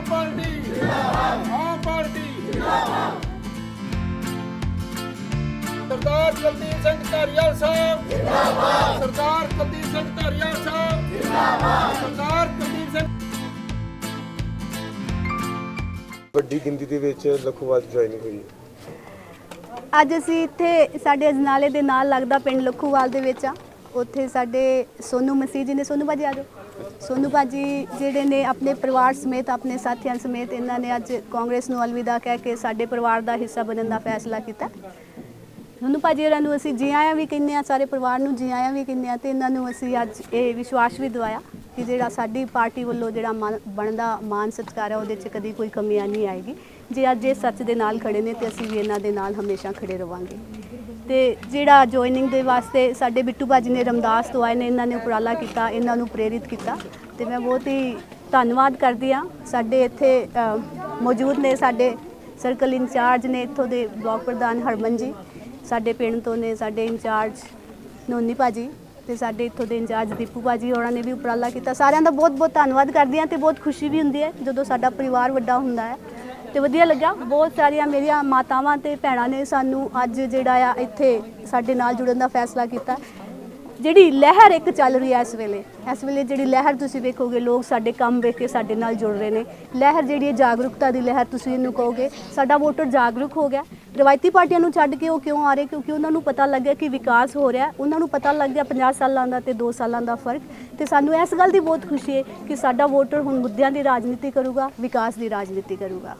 ਆਮ party. ਜਿੰਦਾਬਾਦ ਆਮ party. ਜਿੰਦਾਬਾਦ ਸਰਦਾਰ ਕੁਲਦੀਪ ਸਿੰਘ ਧਾਰੀਵਾਲ ਸਾਹਿਬ। ਜਿੰਦਾਬਾਦ ਸਰਦਾਰ ਕੁਲਦੀਪ ਸਿੰਘ ਧਾਰੀਵਾਲ ਸਾਹਿਬ। ਜਿੰਦਾਬਾਦ ਸਰਦਾਰ ਕੁਲਦੀਪ ਸਿੰਘ ਵੱਡੀ ਗਿਣਤੀ ਦੇ ਵਿੱਚ ਲਖੋਵਾਲ ਜੁਆਇਨਿੰਗ ਹੋਈ ਹੈ। ਅੱਜ ਅਸੀਂ ਇੱਥੇ ਸਾਡੇ ਅਜਨਾਲੇ ਦੇ ਨਾਲ ਲੱਗਦਾ ਪਿੰਡ ਲਖੂਵਾਲ ਦੇ ਵਿੱਚ ਆ। ਉੱਥੇ ਸਾਡੇ ਸੋਨੂ ਮਸੀਹ ਜੀ ਨੇ। ਸੋਨੂ ਭਾਜੀ ਆ ਜਾਓ। ਸੋਨੂ ਭਾਜੀ ਜਿਹੜੇ ਨੇ ਆਪਣੇ ਪਰਿਵਾਰ ਸਮੇਤ, ਆਪਣੇ ਸਾਥੀਆਂ ਸਮੇਤ, ਇਹਨਾਂ ਨੇ ਅੱਜ ਕਾਂਗਰਸ ਨੂੰ ਅਲਵਿਦਾ ਕਹਿ ਕੇ ਸਾਡੇ ਪਰਿਵਾਰ ਦਾ ਹਿੱਸਾ ਬਣਨ ਦਾ ਫੈਸਲਾ ਕੀਤਾ। ਸੋਨੂ ਭਾਜੀ ਹੋਰਾਂ ਨੂੰ ਅਸੀਂ ਜੀ ਆਇਆਂ ਵੀ ਕਹਿੰਦੇ ਆ ਸਾਰੇ ਪਰਿਵਾਰ ਨੂੰ ਜੀ ਆਇਆਂ ਵੀ ਕਹਿੰਦੇ ਆ ਤੇ ਇਹਨਾਂ ਨੂੰ ਅਸੀਂ ਅੱਜ ਇਹ ਵਿਸ਼ਵਾਸ ਵੀ ਦਵਾਇਆ ਕਿ ਜਿਹੜਾ ਸਾਡੀ ਪਾਰਟੀ ਵੱਲੋਂ ਜਿਹੜਾ ਮਾਨ- ਬਣਦਾ ਮਾਨ ਸਤਿਕਾਰ ਹੈ ਉਹਦੇ 'ਚ ਕਦੀ ਕੋਈ ਕਮੀ ਨਹੀਂ ਆਏਗੀ। ਜੇ ਅੱਜ ਇਹ ਸੱਚ ਦੇ ਨਾਲ ਖੜੇ ਨੇ ਤੇ ਅਸੀਂ ਵੀ ਇਹਨਾਂ ਦੇ ਨਾਲ ਹਮੇਸ਼ਾ ਖੜੇ ਰਵਾਂਗੇ। ਤੇ ਜਿਹੜਾ ਜੁਆਇਨਿੰਗ ਦੇ ਵਾਸਤੇ ਸਾਡੇ ਬਿੱਟੂ ਭਾਜੀ ਨੇ ਰਮਦਾਸ ਤੋਂ ਆਏ ਨੇ, ਇਹਨਾਂ ਨੇ ਉਪਰਾਲਾ ਕੀਤਾ, ਇਹਨਾਂ ਨੂੰ ਪ੍ਰੇਰਿਤ ਕੀਤਾ। ਤੇ ਮੈਂ ਬਹੁਤ ਹੀ ਧੰਨਵਾਦ ਕਰਦੀ ਆ ਸਾਡੇ ਇੱਥੇ ਮੌਜੂਦ ਨੇ ਸਾਡੇ ਸਰਕਲ ਇੰਚਾਰਜ ਨੇ, ਇੱਥੋਂ ਦੇ ਬਲਾਕ ਪ੍ਰਧਾਨ ਹਰਮਨ ਜੀ, ਸਾਡੇ ਪਿੰਡ ਤੋਂ ਨੇ ਸਾਡੇ ਇੰਚਾਰਜ ਨੋਨੀ ਭਾਜੀ ਤੇ ਸਾਡੇ ਇੱਥੋਂ ਦੇ ਇੰਚਾਰਜ ਦੀਪੂ ਭਾਜੀ ਹੋਰਾਂ ਨੇ ਵੀ ਉਪਰਾਲਾ ਕੀਤਾ। ਸਾਰਿਆਂ ਦਾ ਬਹੁਤ ਬਹੁਤ ਧੰਨਵਾਦ ਕਰਦੀ ਹਾਂ ਤੇ ਬਹੁਤ ਖੁਸ਼ੀ ਵੀ ਹੁੰਦੀ ਹੈ ਜਦੋਂ ਸਾਡਾ ਪਰਿਵਾਰ ਵੱਡਾ ਹੁੰਦਾ ਹੈ। ਤੇ ਵਧੀਆ ਲੱਗਾ। ਬਹੁਤ ਸਾਰੀਆਂ ਮੇਰੀਆਂ ਮਾਤਾਵਾਂ ਤੇ ਭੈਣਾਂ ਨੇ ਸਾਨੂੰ ਅੱਜ ਜਿਹੜਾ ਆ ਇੱਥੇ ਸਾਡੇ ਨਾਲ ਜੁੜਨ ਦਾ ਫੈਸਲਾ ਕੀਤਾ। ਜਿਹੜੀ ਲਹਿਰ ਇੱਕ ਚੱਲ ਰਹੀ ਹੈ ਇਸ ਵੇਲੇ ਇਸ ਵੇਲੇ ਜਿਹੜੀ ਲਹਿਰ ਤੁਸੀਂ ਵੇਖੋਗੇ, ਲੋਕ ਸਾਡੇ ਕੰਮ ਵੇਖ ਕੇ ਸਾਡੇ ਨਾਲ ਜੁੜ ਰਹੇ ਨੇ। ਲਹਿਰ ਜਿਹੜੀ ਹੈ ਜਾਗਰੂਕਤਾ ਦੀ ਲਹਿਰ ਤੁਸੀਂ ਇਹਨੂੰ ਕਹੋਗੇ। ਸਾਡਾ ਵੋਟਰ ਜਾਗਰੂਕ ਹੋ ਗਿਆ। ਰਵਾਇਤੀ ਪਾਰਟੀਆਂ ਨੂੰ ਛੱਡ ਕੇ ਉਹ ਕਿਉਂ ਆ ਰਹੇ? ਕਿਉਂਕਿ ਉਹਨਾਂ ਨੂੰ ਪਤਾ ਲੱਗਿਆ ਕਿ ਵਿਕਾਸ ਹੋ ਰਿਹਾ। ਉਹਨਾਂ ਨੂੰ ਪਤਾ ਲੱਗ ਗਿਆ 50 ਸਾਲਾਂ ਦਾ ਤੇ 2 ਸਾਲਾਂ ਦਾ ਫ਼ਰਕ। ਤੇ ਸਾਨੂੰ ਇਸ ਗੱਲ ਦੀ ਬਹੁਤ ਖੁਸ਼ੀ ਹੈ ਕਿ ਸਾਡਾ ਵੋਟਰ ਹੁਣ ਮੁੱਦਿਆਂ ਦੀ ਰਾਜਨੀਤੀ ਕਰੂਗਾ ਵਿਕਾਸ ਦੀ ਰਾਜਨੀਤੀ ਕਰੂਗਾ।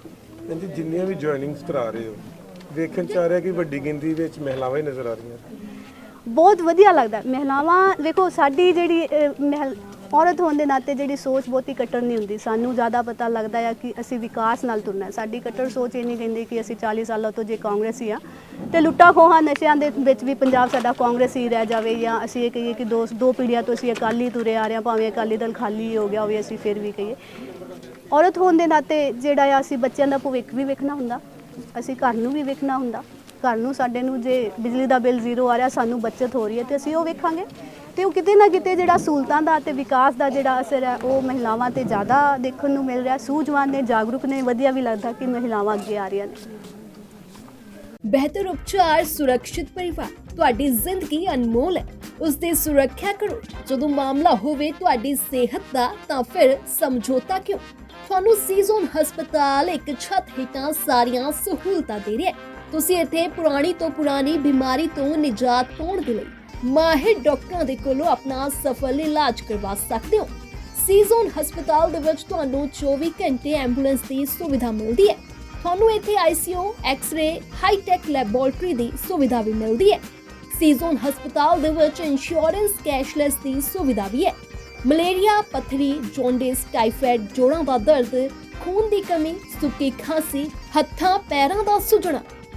ਕਹਿੰਦੀ ਜਿੰਨੀਆਂ ਵੀ ਜੁਆਇਨਿੰਗਸ ਕਰਾ ਰਹੇ ਹੋ ਵੇਖਣ ਚ ਆ ਰਿਹਾ ਕਿ ਵੱਡੀ ਗਿਣਤੀ ਵਿੱਚ ਮਹਿਲਾਵਾਂ ਹੀ ਨਜ਼ਰ ਆ ਰਹੀਆਂ ਬਹੁਤ ਵਧੀਆ ਲੱਗਦਾ। ਮਹਿਲਾਵਾਂ ਵੇਖੋ ਸਾਡੀ ਜਿਹੜੀ ਔਰਤ ਹੋਣ ਦੇ ਨਾਤੇ ਜਿਹੜੀ ਸੋਚ ਬਹੁਤੀ ਕੱਟੜ ਨਹੀਂ ਹੁੰਦੀ। ਸਾਨੂੰ ਜ਼ਿਆਦਾ ਪਤਾ ਲੱਗਦਾ ਹੈ ਕਿ ਅਸੀਂ ਵਿਕਾਸ ਨਾਲ ਤੁਰਨਾ ਹੈ। ਸਾਡੀ ਕੱਟੜ ਸੋਚ ਇਹ ਨਹੀਂ ਕਹਿੰਦੀ ਕਿ ਅਸੀਂ 40 ਸਾਲਾਂ ਤੋਂ ਜੇ ਕਾਂਗਰਸੀ ਆ। ਤੇ ਲੁੱਟਾ ਖੋਹਾਂ ਨਸ਼ਿਆਂ ਦੇ ਵਿੱਚ ਵੀ ਪੰਜਾਬ ਸਾਡਾ ਕਾਂਗਰਸੀ ਰਹਿ ਜਾਵੇ ਜਾਂ ਅਸੀਂ ਇਹ ਕਹੀਏ ਕਿ ਦੋ ਦੋ ਪੀੜ੍ਹੀਆਂ ਤੋਂ ਅਸੀਂ ਅਕਾਲੀ ਤੁਰੇ ਆ ਰਹੇ ਹਾਂ, ਭਾਵੇਂ ਅਕਾਲੀ ਦਲ ਖਾਲੀ ਹੋ ਗਿਆ ਹੋਵੇ ਅਸੀਂ ਫਿਰ ਵੀ ਕਹੀਏ। ਔਰਤ ਹੋਣ ਦੇ ਨਾਤੇ ਜਿਹੜਾ ਆ ਅਸੀਂ ਬੱਚਿਆਂ ਦਾ ਭਵਿੱਖ ਵੀ ਵੇਖਣਾ ਹੁੰਦਾ। ਅਸੀਂ ਘਰ ਨੂੰ ਵੀ ਵੇਖਣਾ ਹੁੰਦਾ। ਘਰ ਨੂੰ ਸਾਡੇ ਨੂੰ ਜੇ ਬਿਜਲੀ ਦਾ ਬਿੱਲ ਜ਼ੀਰੋ ਆ ਰਿਹਾ, ਸਾਨੂੰ ਬਚਤ ਹੋ ਰਹੀ ਹੈ ਤੇ ਅਸੀਂ ਉਹ ਵੇਖਾਂਗੇ। ਤੇ ਉਹ ਕਿਤੇ ਨਾ ਕਿਤੇ ਜਿਹੜਾ ਸਹੂਲਤਾਂ ਦਾ ਤੇ ਵਿਕਾਸ ਦਾ ਜਿਹੜਾ ਅਸਰ ਹੈ, ਉਹ ਮਹਿਲਾਵਾਂ ਤੇ ਜ਼ਿਆਦਾ ਦੇਖਣ ਨੂੰ ਮਿਲ ਰਿਹਾ। ਸੂਝਵਾਨ ਨੇ, ਜਾਗਰੂਕ ਨੇ, ਵਧੀਆ ਵੀ ਲੱਗਦਾ ਕਿ ਮਹਿਲਾਵਾਂ ਅੱਗੇ ਆ ਰਹੀਆਂ ਨੇ। ਬਿਹਤਰ ਉਪਚਾਰ, ਸੁਰੱਖਿਅਤ ਪਰਿਵਾਰ, ਤੁਹਾਡੀ ਜ਼ਿੰਦਗੀ ਅਨਮੋਲ ਹੈ। ਉਸ ਦੀ ਸੁਰੱਖਿਆ ਕਰੋ। ਜਦੋਂ ਮਾਮਲਾ ਹੋਵੇ ਤੁਹਾਡੀ ਸਿਹਤ ਦਾ, ਤਾਂ ਫਿਰ ਸਮਝੌਤਾ ਕਿਉਂ? ਤੁਹਾਨੂੰ ਸੀਜ਼ਨ ਹਸਪਤਾਲ ਇੱਕ ਛੱਤ ਹੇਠਾਂ ਸਾਰੀਆਂ ਸਹੂਲਤਾਂ ਦੇ ਰਿਹਾ ਹੈ। ਤੁਸੀਂ ਇੱਥੇ ਪੁਰਾਣੀ ਤੋਂ ਪੁਰਾਣੀ ਬਿਮਾਰੀ ਤੋਂ ਨਿਜਾਤ ਪਾਉਣ ਦੇ ਲਈ ਮਾਹਿਰ ਡਾਕਟਰਾਂ ਦੇ ਕੋਲੋਂ ਆਪਣਾ ਸਫਲ ਇਲਾਜ ਕਰਵਾ ਸਕਦੇ ਹੋ। ਸੀਜ਼ਨ ਹਸਪਤਾਲ ਦੇ ਵਿੱਚ ਤੁਹਾਨੂੰ 24 ਘੰਟੇ ਐਂਬੂਲੈਂਸ ਦੀ ਸੁਵਿਧਾ ਮਿਲਦੀ ਹੈ। ਤੁਹਾਨੂੰ ਇੱਥੇ ICU x ray hi tech laboratory ਦੀ ਸੁਵਿਧਾ ਵੀ ਮਿਲਦੀ ਹੈ। ਸੀਜ਼ਨ ਹਸਪਤਾਲ ਦੇ ਵਿੱਚ ਇੰਸ਼ੋਰੈਂਸ ਕੈਸ਼ਲੈਸ ਦੀ ਸੁਵਿਧਾ ਵੀ ਹੈ। ਮਲੇਰੀਆ, ਪੱਥਰੀ ਜੌਂਡਿਸ ਟਾਈਫਾਇਡ ਜੋੜਾਂ ਦਾ ਦਰਦ, ਖੂਨ ਦੀ ਕਮੀ, ਸੁੱਕੀ ਖਾਂਸੀ, ਹੱਥਾਂ, ਪੈਰਾਂ ਦਾ ਸੁਜਣਾ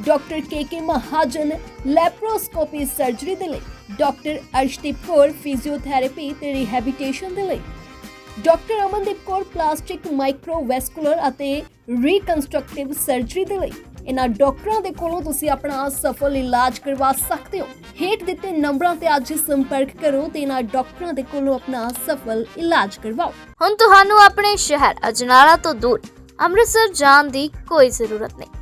doctor K Mahajan laparoscopy surgery ਦੇ ਲਈ ਡਾਕਟਰ ਅਰਸ਼ਦੀਪ ਕੌਰ ਫਿਜ਼ੀਓਥੈਰੇਪੀ ਤੇ ਰਿਹੈਬਿਲਿਟੇਸ਼ਨ ਦੇ ਲਈ। Doctor Amandeep Kaur plastic microvascular ਅਤੇ ਰੀਕਨਸਟਰਕਟਿਵ ਸਰਜਰੀ ਦੇ ਲਈ। ਇਹਨਾਂ ਡਾਕਟਰਾਂ ਦੇ ਕੋਲੋਂ ਤੁਸੀਂ ਆਪਣਾ ਸਫਲ ਇਲਾਜ ਕਰਵਾ ਸਕਦੇ ਹੋ। ਹੇਠ ਦਿੱਤੇ ਨੰਬਰਾਂ ਤੇ ਅੱਜ ਸੰਪਰਕ ਕਰੋ ਤੇ ਇਹਨਾਂ ਡਾਕਟਰਾਂ ਦੇ ਕੋਲੋਂ ਆਪਣਾ ਸਫਲ ਇਲਾਜ ਕਰਵਾਓ। ਹੁਣ ਤੁਹਾਨੂੰ ਆਪਣੇ ਸ਼ਹਿਰ, ਅਜਨਾਲਾ ਤੋਂ ਦੂਰ, ਅੰਮ੍ਰਿਤਸਰ ਜਾਣ ਦੀ ਕੋਈ ਜ਼ਰੂਰਤ ਨਹੀਂ।